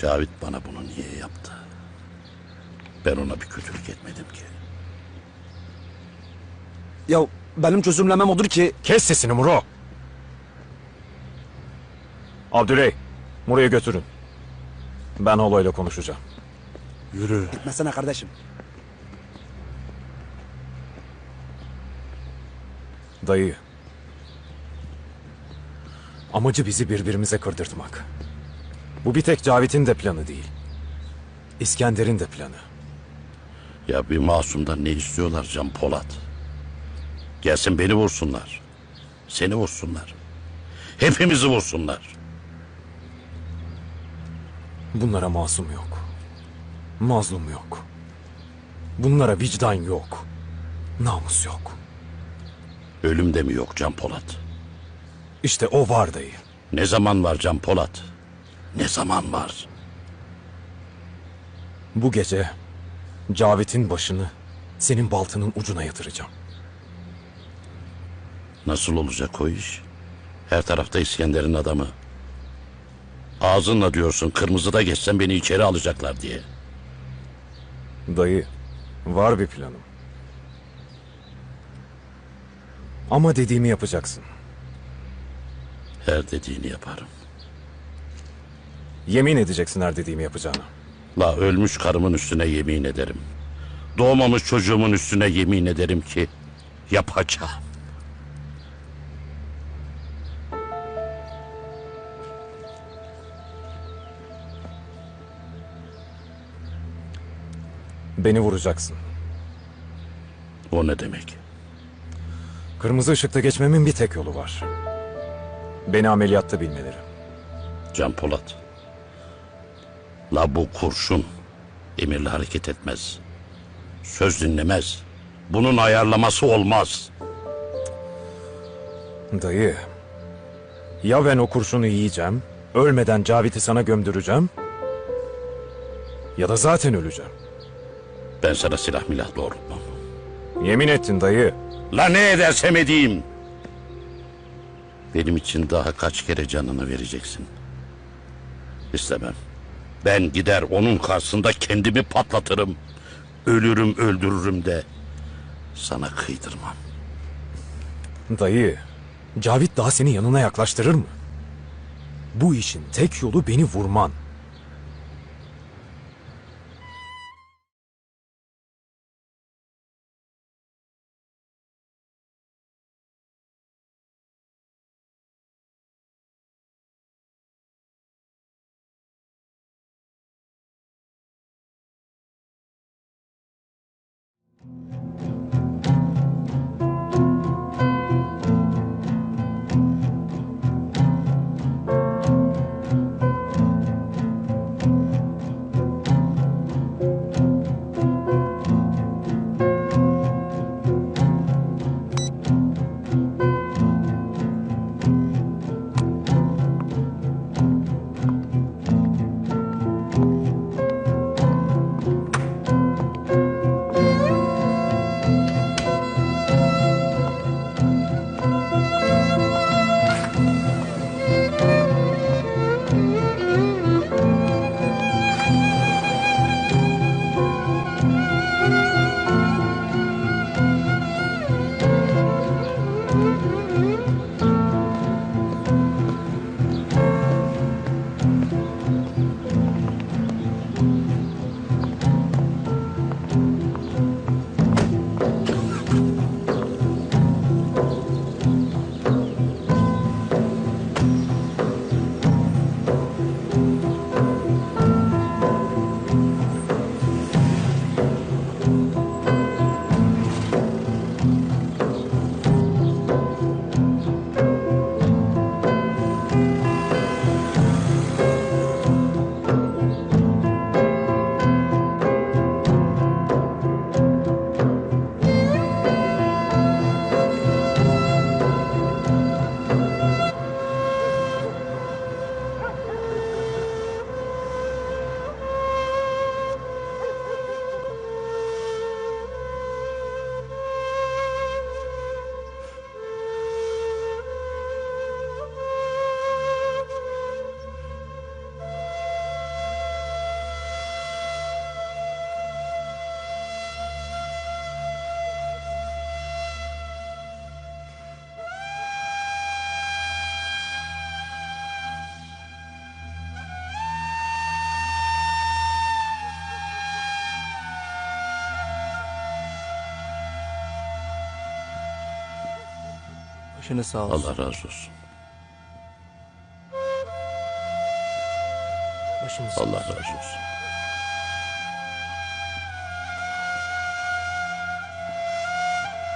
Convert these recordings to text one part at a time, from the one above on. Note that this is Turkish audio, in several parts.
Cavit bana bunu niye yaptı? Ben ona bir kötülük etmedim ki. Ya benim çözümlemem odur ki Kes sesini Muro. Abdüley, Muro'yu götürün. Ben Holo'yla konuşacağım. Yürü. gitmesene kardeşim. Dayı. Amacı bizi birbirimize kırdırtmak. Bu bir tek Cavit'in de planı değil. İskender'in de planı. Ya bir masumdan ne istiyorlar Can Polat? Gelsin beni vursunlar. Seni vursunlar. Hepimizi vursunlar. Bunlara masum yok. Mazlum yok. Bunlara vicdan yok. Namus yok. Ölüm de mi yok Can Polat? İşte o var dayı. Ne zaman var Can Polat? Ne zaman var? Bu gece Cavit'in başını senin baltanın ucuna yatıracağım. Nasıl olacak o iş? Her tarafta İskender'in adamı. Ağzınla diyorsun kırmızıda geçsen beni içeri alacaklar diye. Dayı, var bir planım. Ama dediğimi yapacaksın. Her dediğini yaparım. Yemin edeceksin her dediğimi yapacağına. La ölmüş karımın üstüne yemin ederim. Doğmamış çocuğumun üstüne yemin ederim ki yapacağım. Beni vuracaksın. O ne demek? Kırmızı ışıkta geçmemin bir tek yolu var. Beni ameliyatta bilmeleri. Can Polat. La bu kurşun emirle hareket etmez. Söz dinlemez. Bunun ayarlaması olmaz. Dayı, ya ben o kurşunu yiyeceğim, ölmeden Cavit'i sana gömdüreceğim, ya da zaten öleceğim. Ben sana silah milah doğrultmam. Yemin ettin dayı. La ne edersem edeyim. Benim için daha kaç kere canını vereceksin. İstemem. Ben gider onun karşısında kendimi patlatırım. Ölürüm öldürürüm de sana kıydırmam. Dayı, Cavit daha seni yanına yaklaştırır mı? Bu işin tek yolu beni vurman. Başını sağ olsun. Allah razı olsun. Başını sağ Allah razı olsun.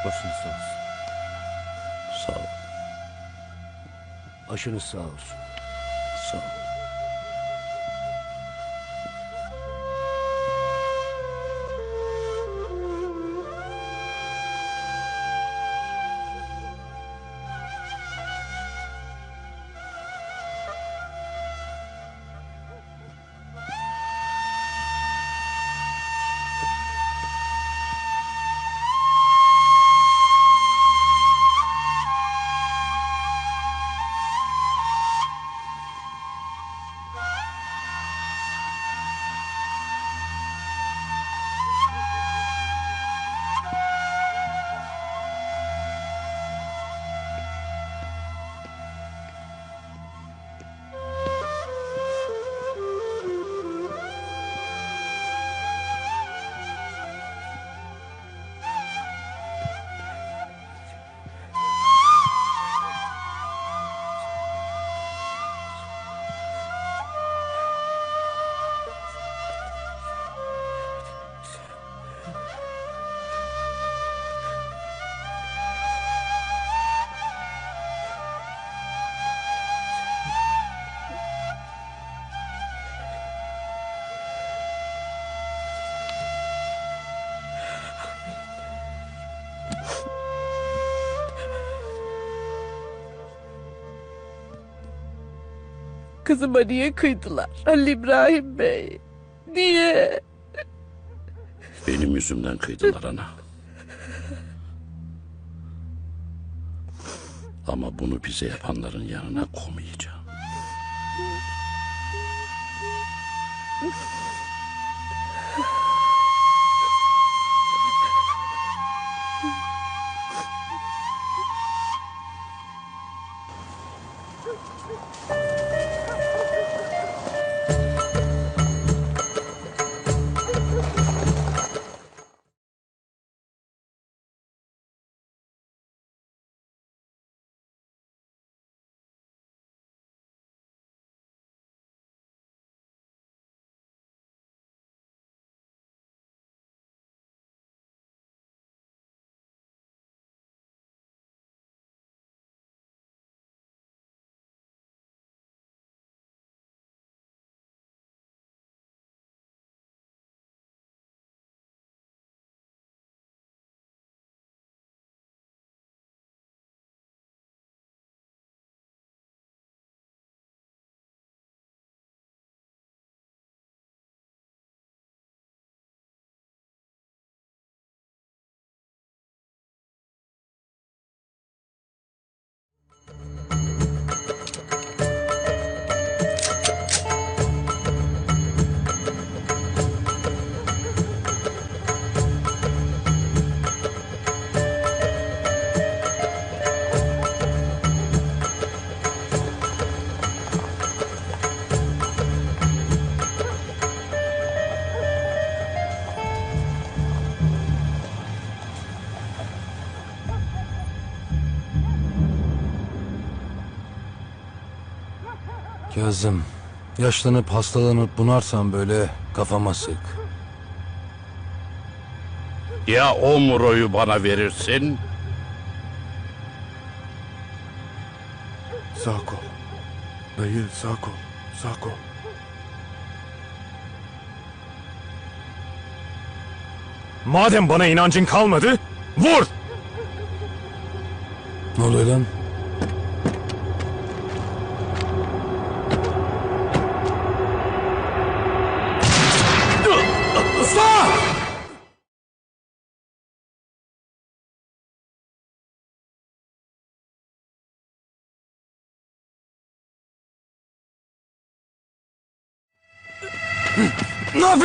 Başınız sağ olsun. Sağ ol. Başınız sağ olsun. Sağ ol. Kızıma niye kıydılar Halil İbrahim Bey? Niye? Benim yüzümden kıydılar ana. Ama bunu bize yapanların yanına koymayacağım. Kazım, yaşlanıp hastalanıp bunarsan böyle kafama sık. Ya o Muro'yu bana verirsin Sağ kol. Dayı sağ kol. Sağ kol. Madem bana inancın kalmadı, vur! Ne oluyor lan?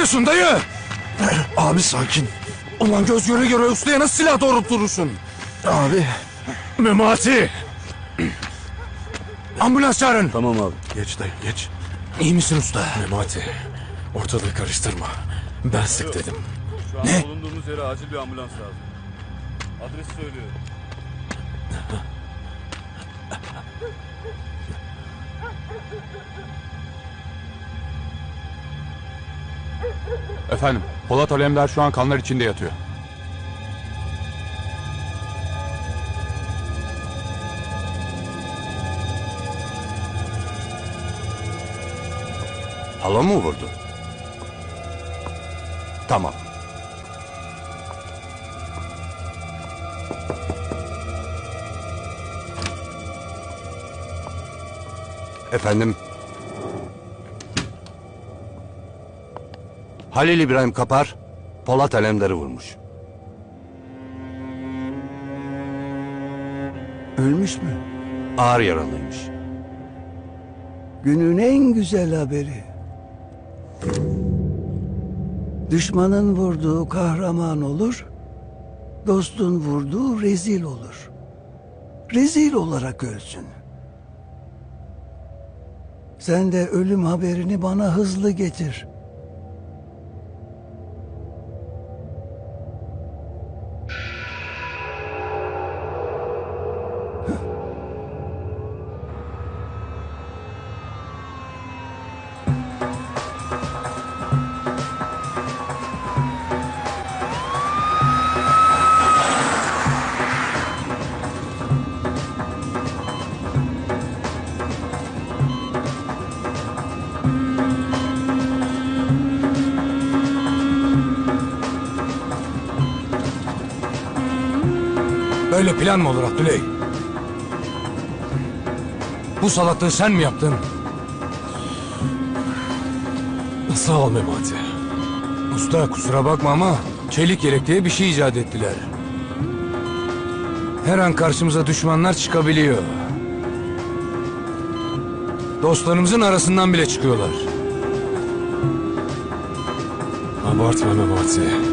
Yapıyorsun dayı? Abi sakin. Ulan göz göre göre ustaya nasıl silah doğrultup durursun? Abi. Memati! Ambulans çağırın. Tamam abi. Geç dayı geç. İyi misin usta? Memati, ortalığı karıştırma. Ben sık dedim. Şu an Ne? bulunduğumuz yere acil bir ambulans lazım. Adres söylüyorum. Efendim, Polat Alemdar şu an kanlar içinde yatıyor. Hala mı vurdu? Tamam. Efendim? Halil İbrahim Kapar, Polat Alemdar'ı vurmuş. Ölmüş mü? Ağır yaralıymış. Günün en güzel haberi. Düşmanın vurduğu kahraman olur, dostun vurduğu rezil olur. Rezil olarak ölsün. Sen de ölüm haberini bana hızlı getir. Böyle plan mı olur Abdüley? Bu salaklığı sen mi yaptın? Sağ ol Memati. Usta kusura bakma ama çelik yelek diye bir şey icat ettiler. Her an karşımıza düşmanlar çıkabiliyor. Dostlarımızın arasından bile çıkıyorlar. Abartma Memati.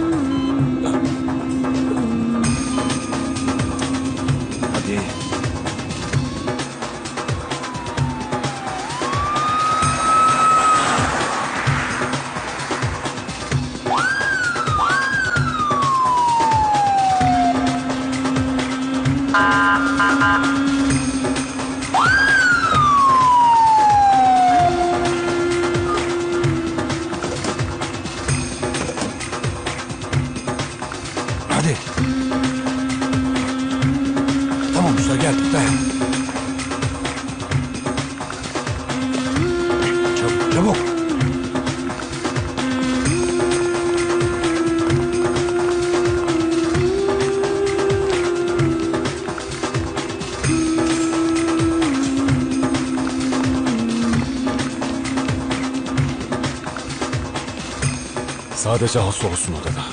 Sadece hasta olsun odada.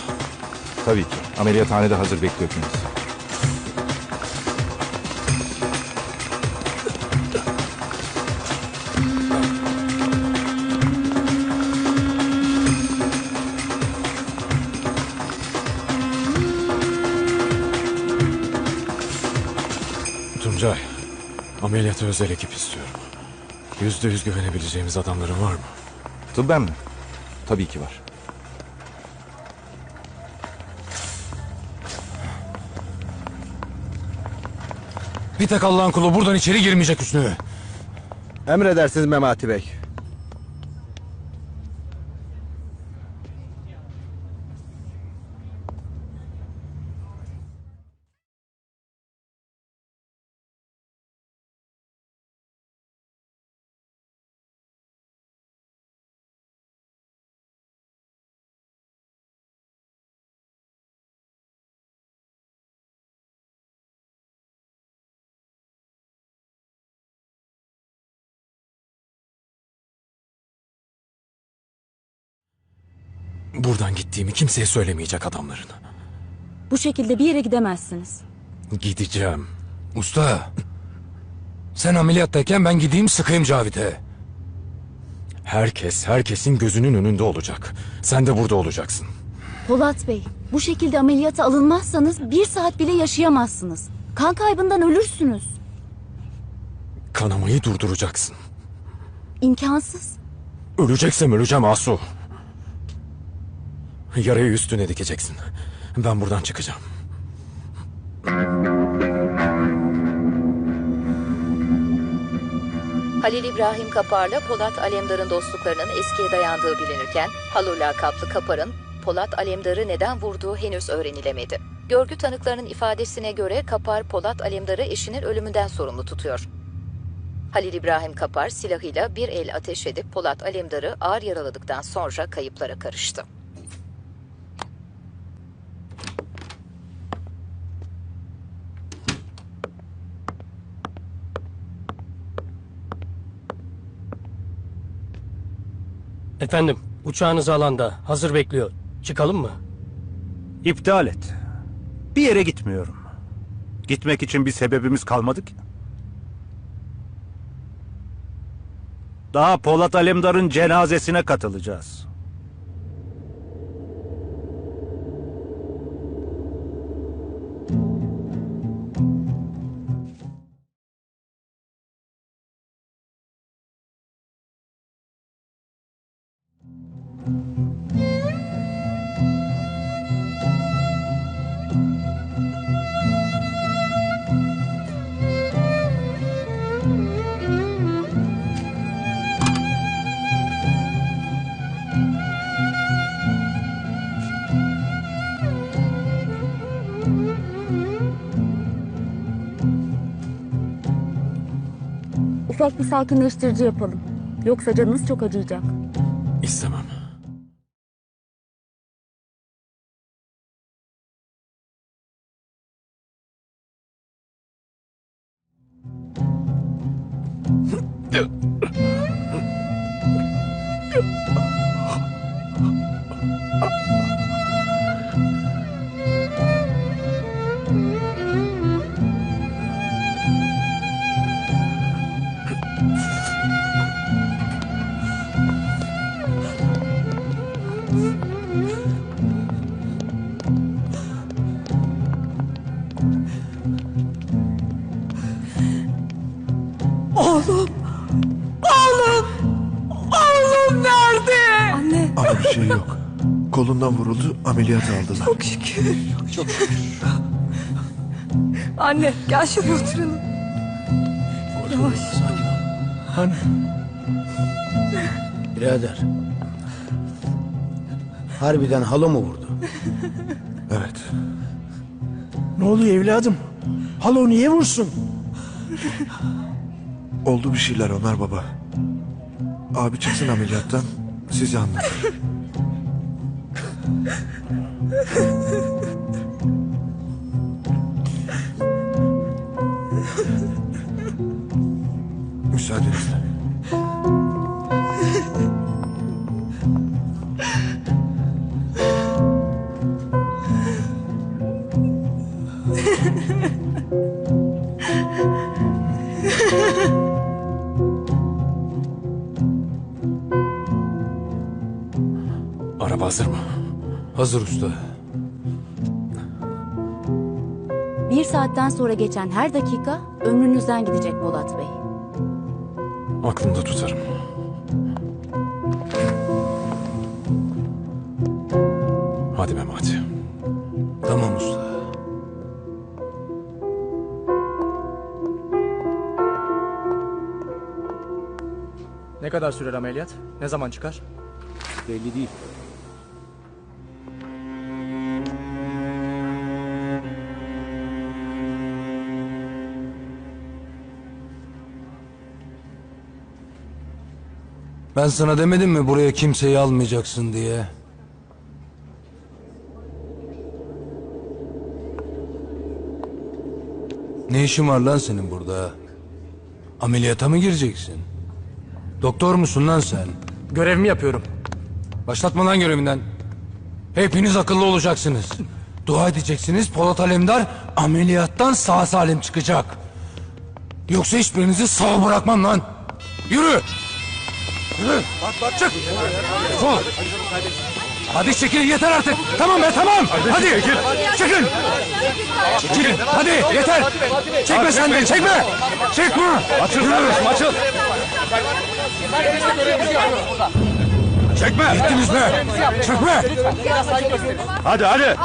Tabii ki. Ameliyathanede hazır bekliyor kendisi. Tuncay, ameliyata özel ekip istiyorum. Yüzde yüz güvenebileceğimiz adamların var mı? Tıbben mi? Tabii ki var. Bir tek Allah'ın kulu buradan içeri girmeyecek Hüsnü. Emredersiniz Memati Bey. Buradan gittiğimi kimseye söylemeyecek adamların. Bu şekilde bir yere gidemezsiniz. Gideceğim. Usta. Sen ameliyattayken ben gideyim sıkayım Cavit'e. Herkes herkesin gözünün önünde olacak. Sen de burada olacaksın. Polat Bey, bu şekilde ameliyata alınmazsanız bir saat bile yaşayamazsınız. Kan kaybından ölürsünüz. Kanamayı durduracaksın. İmkansız. Öleceksem öleceğim Asu. Yarayı üstüne dikeceksin. Ben buradan çıkacağım. Halil İbrahim Kapar'la Polat Alemdar'ın dostluklarının eskiye dayandığı bilinirken, Halo lakaplı Kapar'ın Polat Alemdar'ı neden vurduğu henüz öğrenilemedi. Görgü tanıklarının ifadesine göre Kapar Polat Alemdar'ı eşinin ölümünden sorumlu tutuyor. Halil İbrahim Kapar silahıyla bir el ateş edip Polat Alemdar'ı ağır yaraladıktan sonra kayıplara karıştı. Efendim, uçağınız alanda. Hazır bekliyor. Çıkalım mı? İptal et. Bir yere gitmiyorum. Gitmek için bir sebebimiz kalmadı ki. Daha Polat Alemdar'ın cenazesine katılacağız. Ufak bir sakinleştirici yapalım. Yoksa canınız çok acıyacak. Kolundan vuruldu, ameliyat aldılar. Çok şükür. Çok şükür. Anne gel şuraya oturalım. Yavaş. Anne. Birader. Harbiden halo mu vurdu? Evet. Ne oluyor evladım? Halo niye vursun? Oldu bir şeyler Ömer baba. Abi çıksın ameliyattan, size anlatır. Müsaadenizle. Hazır usta. Bir saatten sonra geçen her dakika ömrünüzden gidecek Polat Bey. Aklımda tutarım. Hadi Memati. Tamam usta. Ne kadar sürer ameliyat? Ne zaman çıkar? Belli değil. Ben sana demedim mi buraya kimseyi almayacaksın diye? Ne işin var lan senin burada? Ameliyata mı gireceksin? Doktor musun lan sen? Görevimi yapıyorum. Başlatma lan görevinden. Hepiniz akıllı olacaksınız. Dua edeceksiniz Polat Alemdar ameliyattan sağ salim çıkacak. Yoksa hiçbirinizi sağ bırakmam lan. Yürü. Bak bak çık. Defol. Hadi çekilin yeter artık. Tamam be tamam. Hadi. Çekil. Çekil. Çekilin. Hadi yeter. Çekme sen de çekme. Çekme. Açıl kardeşim açıl. Çekme. Gittiniz be. Çekme. Hadi hadi.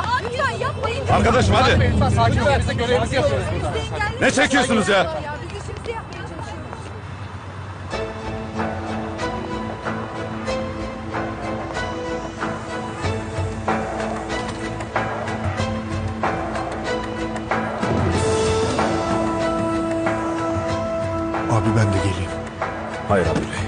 Arkadaşım hadi. Ne çekiyorsunuz ya? Abi ben de geleyim. Hayır abi bey.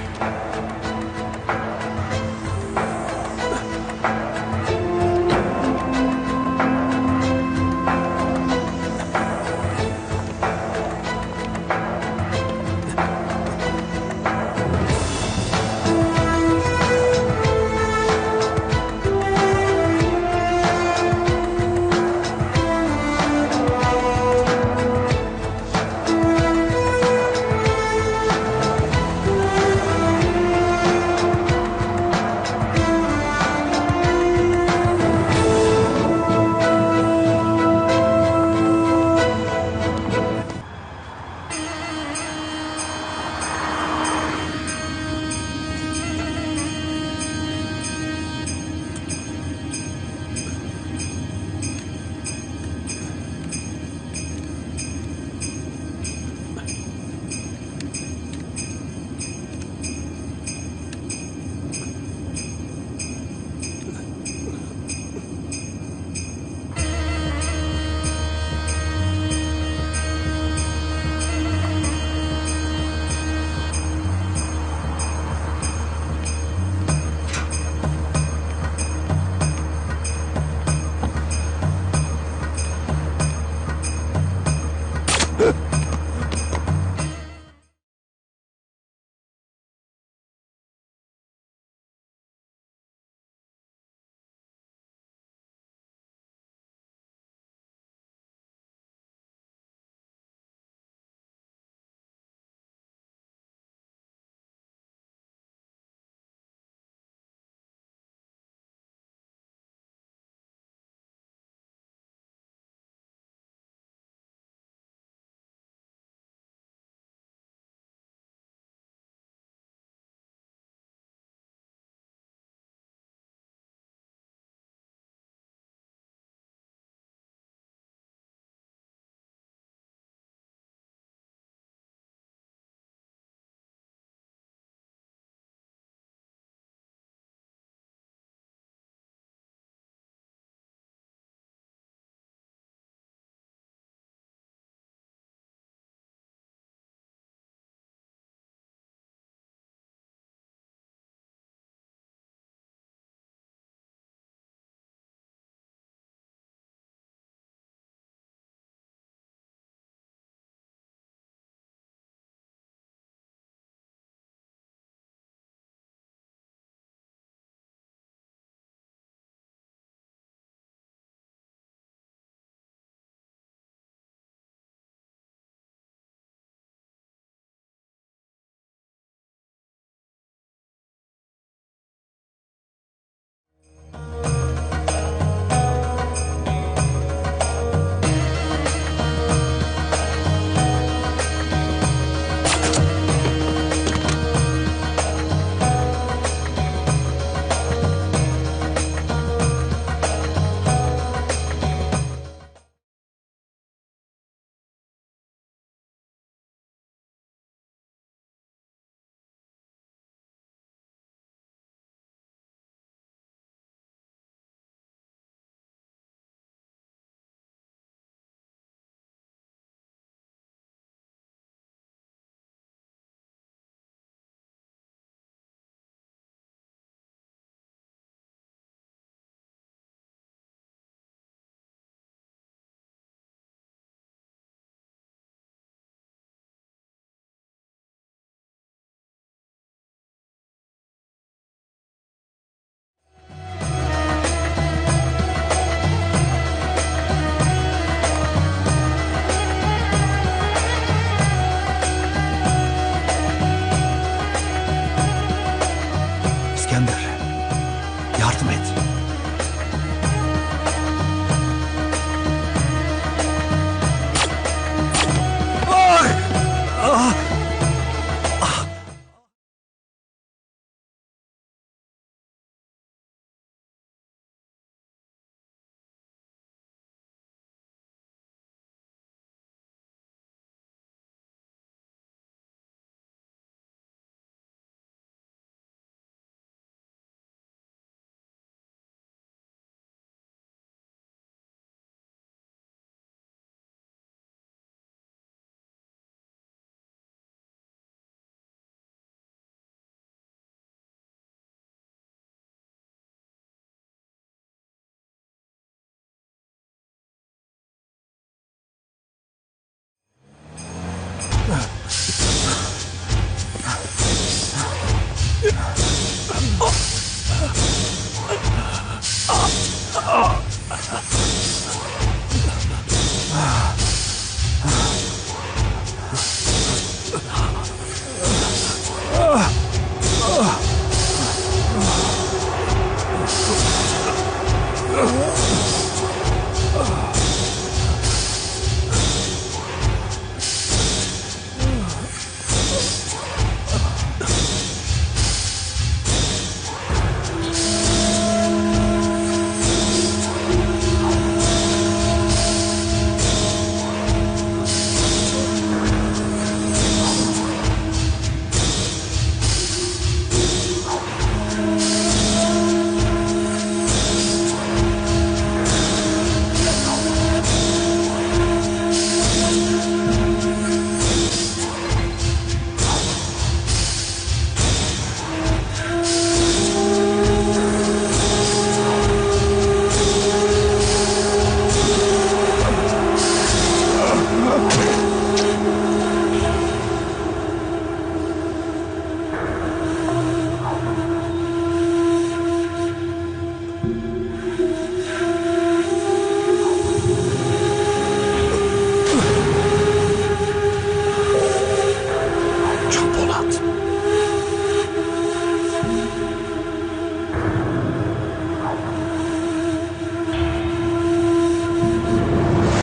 İskender. Yardım et.